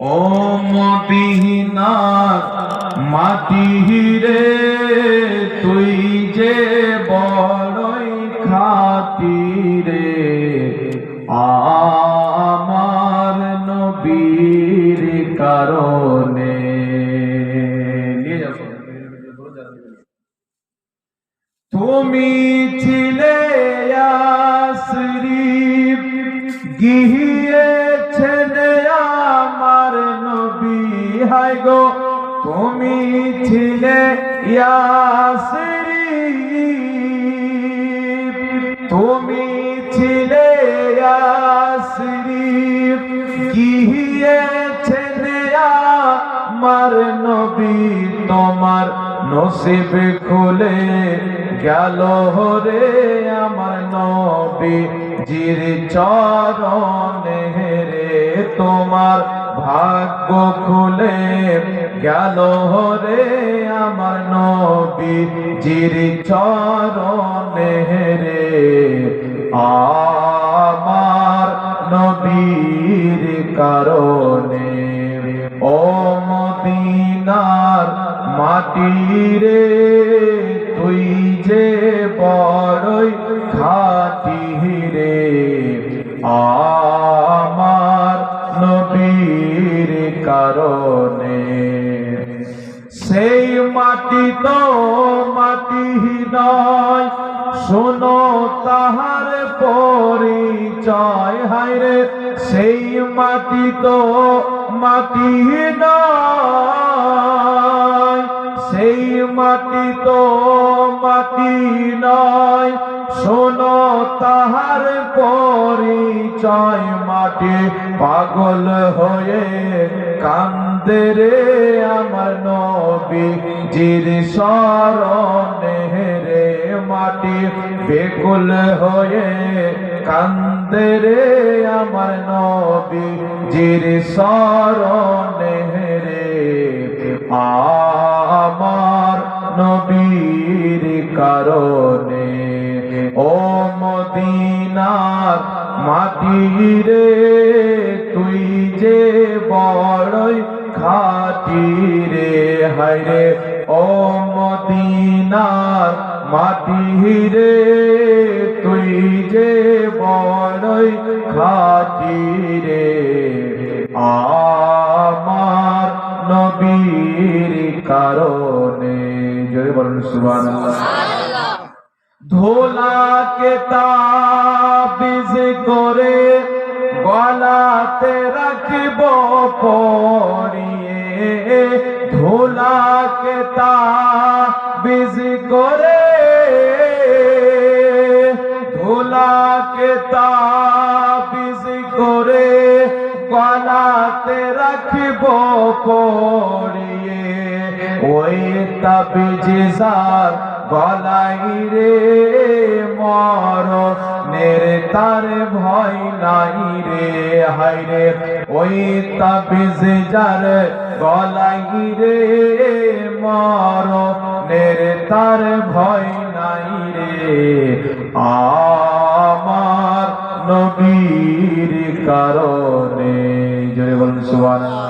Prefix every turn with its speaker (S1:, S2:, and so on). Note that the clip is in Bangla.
S1: ও মদিনার মাটি রে তুই যে বড়ই খাতি রে আমার নবীর কারণে। তুমি ছিলে আশরিফ গো, তুমি ছিলে ইয়াসরিফ। তুমি ছিলে গিয়েছেন আমার নবী, তোমার নসিব খুলে গেল রে আমার নবী। জির চরণে রে তোমার ভাগ্য খুলে গেল রে আমার নবী, জির চরণে রে। আমার নবীর কারণে ও মদিনার মাটি রে, তুই যে বড়ই খাটি রে। আমার মাটি তো মাটি নয় শোনো তাহার পরিচয়। হায় রে সেই মাটি তো মাটি নয় সেই মাটি তো মাটি নয়। শোনো তাহার পরিচয়। মাটি পাগল হয়ে কান্দে রে আমার নবী। জির শরণে মাটি বেকুল হয়ে কান্দে রে আমার নবী জির রে আমার নবীর কারণে। ও মদিনার মাটি রে, তুই যে বড়ই খাটি রে ও মদিনার মাটি রে তুই যে বড়ই খাটি রে। আমার নবীর কারণে জয় বলুন, সুবহানাল্লাহ। ধোলাকে তাবিজ করে গলাতে রাখব পরিয়ে ধোলাকে তাবিজ করে ধোলাকে তাবিজ করে গলাতে রাখব পরিয়ে ওই তাবিজ যার গলাই রে মর নের তার ভয় নাই রে। হাই রে, ওই তাবিজ যার গলাই রে মর নের তার ভয় নাই রে। আমার নবীর কারণে। জয় বলুন সুবহানাল্লাহ।